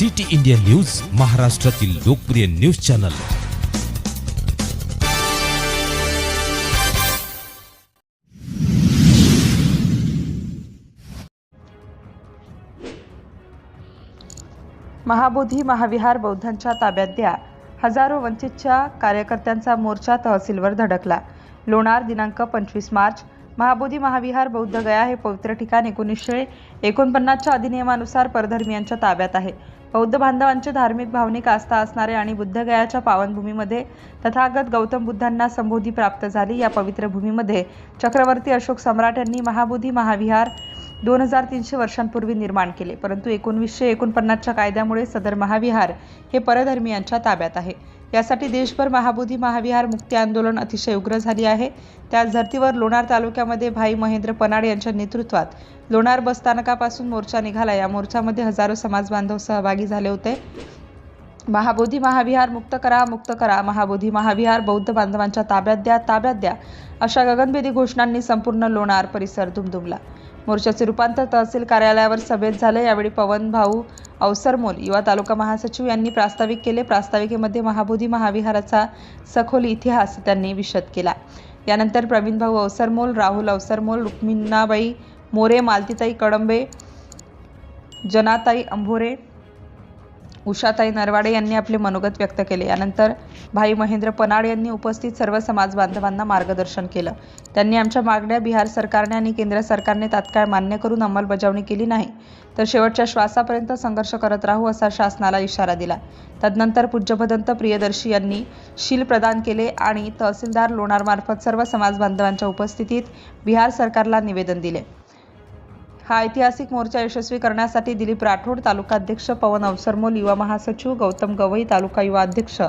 City India news महाराष्ट्रातील लोकप्रिय news channel. Mahabodhi Mahavihar बौद्धांच्या ताब्यात द्या. हजारो वंचितच्या कार्यकर्त्यांचा मोर्चा तहसीलवर धडकला. लोणार दिनांक पंचवीस मार्च महाबोधी महाविहार बौद्ध गया हे पवित्र ठिकाण एकोणीसशे एकोणपन्नासच्या अधिनियमानुसार परधर्मियांच्या ताब्यात आहे. बौद्ध बांधवांचे धार्मिक भावनिक आस्था असणारे आणि बुद्धगयाच्या पावनभूमीमध्ये तथागत गौतम बुद्धांना संबोधी प्राप्त झाली या पवित्र भूमीमध्ये चक्रवर्ती अशोक सम्राट यांनी महाबोधी महाविहार दोन हजार तीनशे वर्षांपूर्वी निर्माण केले. परंतु एकोणवीसशे एकोणपन्नासच्या कायद्यामुळे सदर महाविहार हे परधर्मियांच्या ताब्यात आहे. यासाठी देशभर महाबोधी महाविहार मुक्ती आंदोलन अतिशय उग्र झाली आहे. त्याच धर्तीवर लोणार तालुक्यामध्ये भाई महेंद्र पनाड यांच्या नेतृत्वात लोणार बस स्थानकापासून मोर्चा निघाला. या मोर्चामध्ये हजारो समाज बांधव सहभागी झाले होते. महाबोधी महाविहार मुक्त करा मुक्त करा. महाबोधी महाविहार बौद्ध बांधवांच्या ताब्यात द्या ताब्यात द्या. अशा गगनभेदी घोषणांनी संपूर्ण लोणार परिसर दुमदुमला. मोर्चाचे रूपांतर तहसील कार्यालयावर सभेत झालं. यावेळी पवन भाऊ अवसरमोल युवा तालुका महासचिव यांनी प्रास्ताविक केले. प्रास्ताविकेमध्ये महाबोधी महाविहाराचा सखोल इतिहास त्यांनी विशद केला. यानंतर प्रवीण भाऊ अवसरमोल राहुल अवसरमोल रुक्मिणाबाई मोरे मालतीताई कडंबे जनाताई अंभोरे उषाताई नरवाडे यांनी आपले मनोगत व्यक्त केले. यानंतर भाई महेंद्र पनाड यांनी उपस्थित सर्व समाज बांधवांना मार्गदर्शन केलं. त्यांनी आमच्या मागण्या बिहार सरकारने आणि केंद्र सरकारने तात्काळ मान्य करून अंमलबजावणी केली नाही. तर शेवटच्या श्वासापर्यंत संघर्ष करत राहू असा शासनाला इशारा दिला. तदनंतर पूज्यभदंत प्रियदर्शी यांनी शील प्रदान केले आणि तहसीलदार लोणारमार्फत सर्व समाज बांधवांच्या उपस्थितीत बिहार सरकारला निवेदन दिले. हा ऐतिहासिक मोर्चा यशस्वी करण्यासाठी दिलीप राठोड तालुकाध्यक्ष पवन अवसरमोल युवा महासचिव गौतम गवई तालुका युवा अध्यक्ष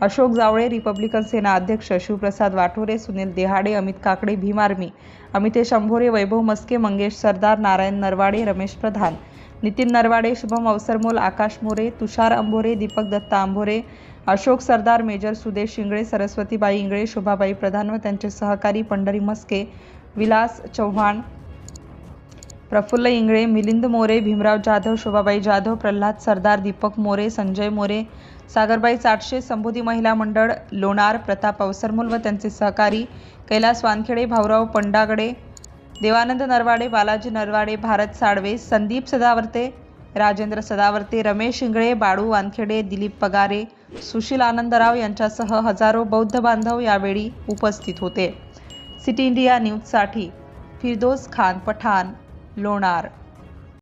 अशोक जावळे रिपब्लिकन सेना अध्यक्ष शिवप्रसाद वाठोरे सुनील देहाडे अमित काकडे भीम आर्मी अमितेश अंभोरे वैभव मस्के मंगेश सरदार नारायण नरवाडे रमेश प्रधान नितीन नरवाडे शुभम अवसरमोल आकाश मोरे तुषार अंभोरे दीपक दत्ता अंभोरे अशोक सरदार मेजर सुदेश इंगळे सरस्वतीबाई इंगळे शोभाबाई प्रधान व त्यांचे सहकारी पंढरी मस्के विलास चव्हाण प्रफुल्ल इंगळे मिलिंद मोरे भीमराव जाधव शोभाबाई जाधव प्रल्हाद सरदार दीपक मोरे संजय मोरे सागरबाई चाटशे संबोधी महिला मंडळ लोणार प्रताप अवसरमूल व त्यांचे सहकारी कैलास वानखेडे भाऊराव पंडागडे देवानंद नरवाडे बालाजी नरवाडे भारत साळवे संदीप सदावर्ते राजेंद्र सदावर्ते रमेश इंगळे बाळू वानखेडे दिलीप पगारे सुशील आनंदराव यांच्यासह हजारो बौद्ध बांधव यावेळी उपस्थित होते. सिटी इंडिया न्यूजसाठी फिरदोस खान पठाण. लोणार.